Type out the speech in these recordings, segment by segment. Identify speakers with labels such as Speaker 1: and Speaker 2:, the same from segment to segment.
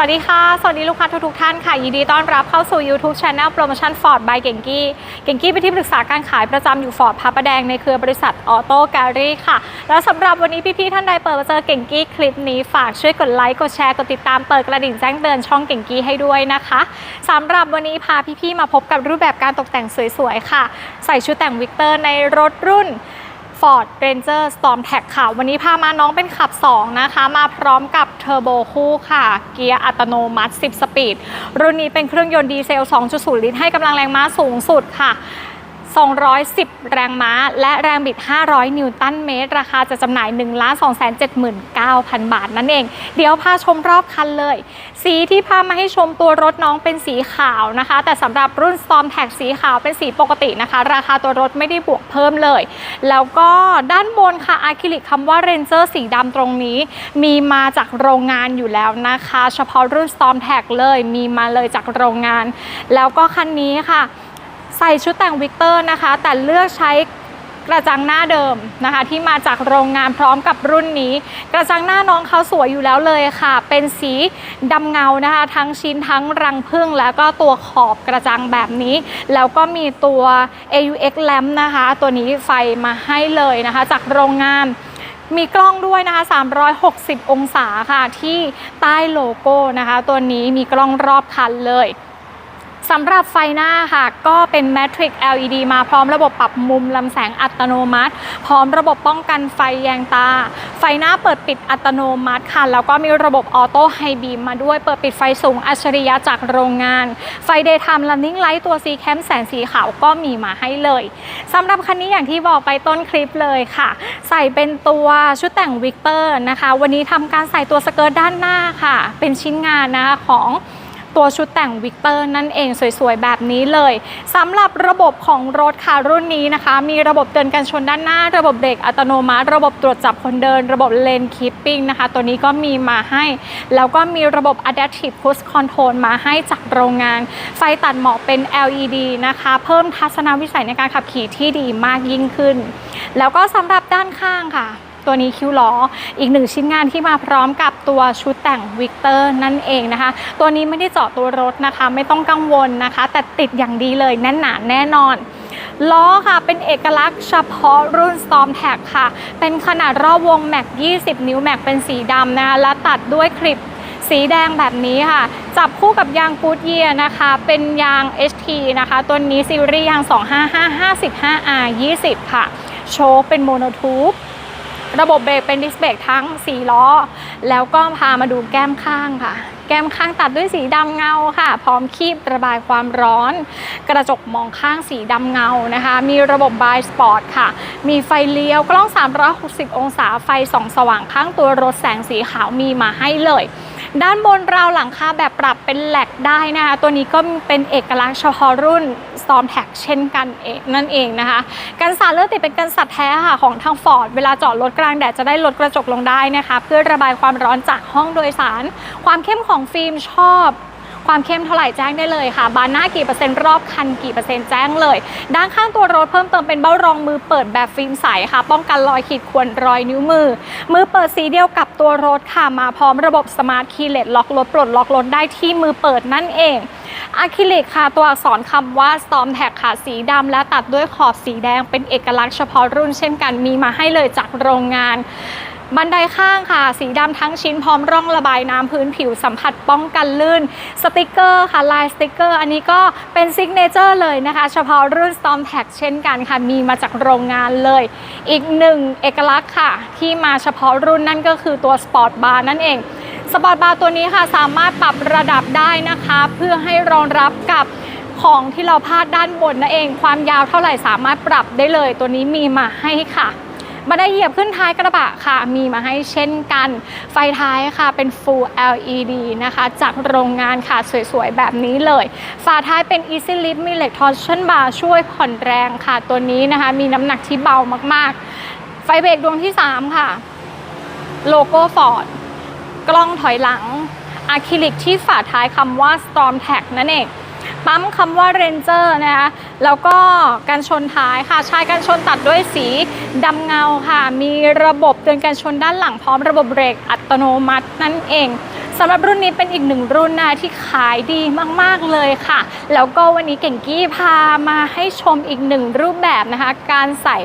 Speaker 1: สวัสดีค่ะ สวัสดีลูกค้าทุกๆท่านค่ะ ยินดีต้อนรับเข้าสู่ YouTube Channel Promotion Ford by เก่งกี้ เก่งกี้เป็นที่ปรึกษาการขายประจำอยู่ฟอร์ดพระประแดงในเครือบริษัทออโต้แกลลี่ค่ะ แล้วสำหรับวันนี้พี่ๆท่านใดเปิดมาเจอเก่งกี้คลิปนี้ฝากช่วยกดไลค์ กดแชร์ กดติดตามเปิดกระดิ่งแจ้งเตือนช่องเก่งกี้ให้ด้วยนะคะสำหรับวันนี้พาพี่ๆมาพบกับรูปแบบการตกแต่งสวยๆค่ะ ใส่ชุดแต่งวิกเตอร์ในรถรุ่น Ford Ranger Storm Tag ค่ะ วันนี้พามาน้องเป็นขับ 2 นะคะ มาพร้อมกับเทอร์โบคู่ค่ะ เกียร์อัตโนมัติ 10 สปีด รุ่นนี้เป็นเครื่องยนต์ดีเซล 2.0 ลิตร ให้กำลังแรงม้าสูงสุดค่ะ 210 แรงม้า และแรงบิด 500 นิวตันเมตร ราคาจะจำหน่าย 1 2 7 9 0 0 0 บาทนั่นเอง เดี๋ยวพาชมรอบคันเลย สีที่พามาให้ชมตัวรถน้องเป็นสีขาวนะคะ แต่สำหรับรุ่น Storm Tag สีขาวเป็นสีปกตินะคะ ราคาตัวรถไม่ได้บวกเพิ่มเลย แล้วก็ด้านบนค่ะอะคริลิกคำว่า Ranger สีดำตรงนี้ มีมาจากโรงงานอยู่แล้วนะคะ เฉพาะรุ่น Storm Tag เลยมีมาเลยจากโรงงาน แล้วก็คันนี้ค่ะ ใส่ชุดแต่งวิกเตอร์นะคะ แต่เลือกใช้กระจังหน้าเดิมนะคะ ที่มาจากโรงงานพร้อมกับรุ่นนี้ กระจังหน้าน้องเขาสวยอยู่แล้วเลยค่ะ เป็นสีดำเงานะคะ ทั้งชิ้นทั้งรังพึ่งแล้วก็ตัวขอบกระจังแบบนี้ แล้วก็มีตัว AUX lamp นะคะ ตัวนี้ไฟมาให้เลยนะคะ จากโรงงานมีกล้องด้วยนะคะ 360 องศาค่ะ ที่ใต้โลโก้นะคะ ตัวนี้มีกล้องรอบคันเลย สำหรับไฟหน้าค่ะ ก็เป็น Matrix LED มาพร้อมระบบปรับมุมลำแสงอัตโนมัติ พร้อมระบบป้องกันไฟแยงตา ไฟหน้าเปิดปิดอัตโนมัติค่ะ แล้วก็มีระบบออโต้ไฮบีมมาด้วยเปิดปิดไฟสูงอัจฉริยะจากโรงงาน ไฟ Daytime Running Light ตัว C Cam แสงสีขาวก็มีมาให้เลยสำหรับคันนี้อย่างที่บอกไปต้นคลิปเลยค่ะ ใส่เป็นตัวชุดแต่งวิกเตอร์นะคะ วันนี้ทำการใส่ตัวสเกิร์ตด้านหน้าค่ะ เป็นชิ้นงานนะคะของ ตัวชุดแต่งวิกเตอร์นั่นเองสวยๆ แบบนี้เลยสำหรับระบบของรถค่ะรุ่นนี้นะคะ มีระบบเตือนการชนด้านหน้า ระบบเบรกอัตโนมัติ ระบบตรวจจับคนเดิน ระบบเลนคีปปิ้งนะคะ ตัวนี้ก็มีมาให้ แล้วก็มีระบบ Adaptive Cruise Control มาให้จากโรงงาน ไฟตัดหมอกเป็น LED นะคะ เพิ่มทัศนวิสัยในการขับขี่ที่ดีมากยิ่งขึ้น แล้วก็สำหรับด้านข้างค่ะ ตัวนี้คิ้วล้อ อีกหนึ่งชิ้นงานที่มาพร้อมกับตัวชุดแต่งวิกเตอร์นั่นเองนะคะ ตัวนี้ไม่ได้เจาะตัวรถนะคะ ไม่ต้องกังวลนะคะ แต่ติดอย่างดีเลยแน่นหนาแน่นอนล้อค่ะ เป็นเอกลักษณ์เฉพาะรุ่น Storm Tag ค่ะ เป็นขนาดรอบวงแม็ก 20 นิ้วแม็กเป็นสีดำนะคะ และตัดด้วยคลิปสีแดงแบบนี้ค่ะ จับคู่กับยางกูดเยียนะคะ เป็นยาง HT นะคะ ตัวนี้ซีรีส์ยาง 255 55R 20 ค่ะ โชว์เป็นโมโนทูบ ระบบเบรกเป็นดิสเบรกทั้ง 4 ล้อ แล้วก็พามาดูแก้มข้างค่ะ แก้มข้างตัดด้วยสีดำเงาค่ะ พร้อมคีบระบายความร้อน กระจกมองข้างสีดำเงานะคะ มีระบบบายสปอร์ตค่ะ มีไฟเลี้ยวกล้อง 360 องศาไฟส่องสว่างข้างตัวรถแสงสีขาวมีมาให้เลย ด้านบนราวหลังคาแบบปรับเป็นแหลกได้นะคะ ตัวนี้ก็เป็นเอกลักษณ์เฉพาะรุ่น Storm Tag เช่นกันเองนั่นเองนะคะ กันสาดเลือดติดเป็นกันสัตว์แท้ค่ะของทางฟอร์ดเวลาจอดรถกลางแดดจะได้ลดกระจกลงได้นะคะ เพื่อระบายความร้อนจากห้องโดยสาร ความเข้มของฟิล์มชอบ ความเข้มเท่าไหร่แจ้งได้เลยค่ะ บานหน้ากี่เปอร์เซ็นต์รอบคันกี่เปอร์เซ็นต์แจ้งเลย ด้านข้างตัวรถเพิ่มเติมเป็นเบ้ารองมือเปิดแบบฟิล์มใสค่ะ ป้องกันรอยขีดข่วนรอยนิ้วมือ มือเปิดสีเดียวกับตัวรถค่ะมาพร้อมระบบสมาร์ทคีย์เลสล็อกรถปลดล็อกรถได้ที่มือเปิดนั่นเองอะคริลิกค่ะตัวอักษรคำว่า Storm Tag ค่ะสีดำและตัดด้วยขอบสีแดงเป็นเอกลักษณ์เฉพาะรุ่นเช่นกันมีมาให้เลยจากโรงงาน บันไดข้างค่ะ สีดำทั้งชิ้นพร้อมร่องระบายน้ำพื้นผิวสัมผัสป้องกันลื่น สติกเกอร์ค่ะ ลายสติกเกอร์ อันนี้ก็เป็นซิกเนเจอร์เลยนะคะ เฉพาะรุ่น Storm Tag เช่นกันค่ะ มีมาจากโรงงานเลย อีกหนึ่งเอกลักษณ์ค่ะ ที่มาเฉพาะรุ่นนั่นก็คือตัว Sport Bar นั่นเองสปอร์ตบาร์ตัวนี้ค่ะสามารถปรับระดับได้นะคะ เพื่อให้รองรับกับของที่เราพาดด้านบนนั่นเอง ความยาวเท่าไหร่สามารถปรับได้เลย ตัวนี้มีมาให้ค่ะ บันไดเหยียบขึ้นท้ายกระบะค่ะ มีมาให้เช่นกัน ไฟท้ายค่ะเป็น Full LED นะคะ จากโรงงานค่ะสวยๆ แบบนี้เลย ฝาท้ายเป็น Easy Lift มีเหล็ก Torsion Bar ช่วยผ่อนแรงค่ะ ตัวนี้นะคะ มีน้ำหนักที่เบามากๆ ไฟเบรกดวงที่ 3 ค่ะ โลโก้ฟอร์ดกล้องถอยหลังอะคริลิกที่ฝาท้ายคำว่า Storm Tag นั่นเอง ปั๊มคำว่าเรนเจอร์นะคะแล้วก็กันชนท้ายค่ะชายกันชนตัดด้วยสีดำเงาค่ะ มีระบบเตือนการชนด้านหลังพร้อมระบบเบรกอัตโนมัตินั่นเอง สำหรับรุ่นนี้เป็นอีกหนึ่งรุ่นนะที่ขายดีมากๆเลยค่ะ แล้วก็วันนี้เก่งกี้พามาให้ชมอีกหนึ่งรูปแบบนะคะ การใส่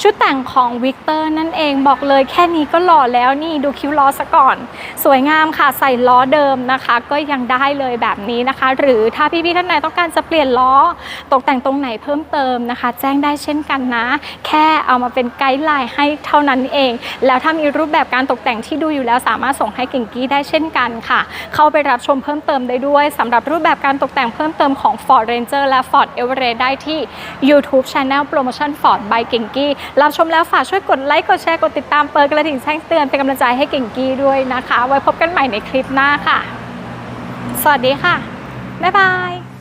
Speaker 1: ชุดแต่งของวิกเตอร์นั่นเองบอกเลยแค่นี้ก็หล่อแล้วนี่ดูคิ้วล้อซะก่อน สวยงามค่ะใส่ล้อเดิมนะคะ ก็ยังได้เลยแบบนี้นะคะ หรือถ้าพี่ๆท่านไหนต้องการจะเปลี่ยนล้อ ตกแต่งตรงไหนเพิ่มเติมนะคะ แจ้งได้เช่นกันนะ แค่เอามาเป็นไกด์ไลน์ให้เท่านั้นเอง แล้วถ้ามีรูปแบบการตกแต่งที่ดูอยู่แล้วสามารถส่งให้เก่งกี้ได้เช่นกันค่ะ เข้าไปรับชมเพิ่มเติมได้ด้วยสำหรับรูปแบบการตกแต่งเพิ่มเติมของ Ford Ranger และ Ford Everest ได้ที่ YouTube Channel Promotion Ford by เก่งกี้รับชมแล้วฝากช่วยกดไลค์ กดแชร์ กดติดตามเปิดกระดิ่งแจ้งเตือนเป็นกำลังใจให้เก่งกี้ด้วยนะคะ ไว้พบกันใหม่ในคลิปหน้าค่ะ สวัสดีค่ะ บ๊ายบาย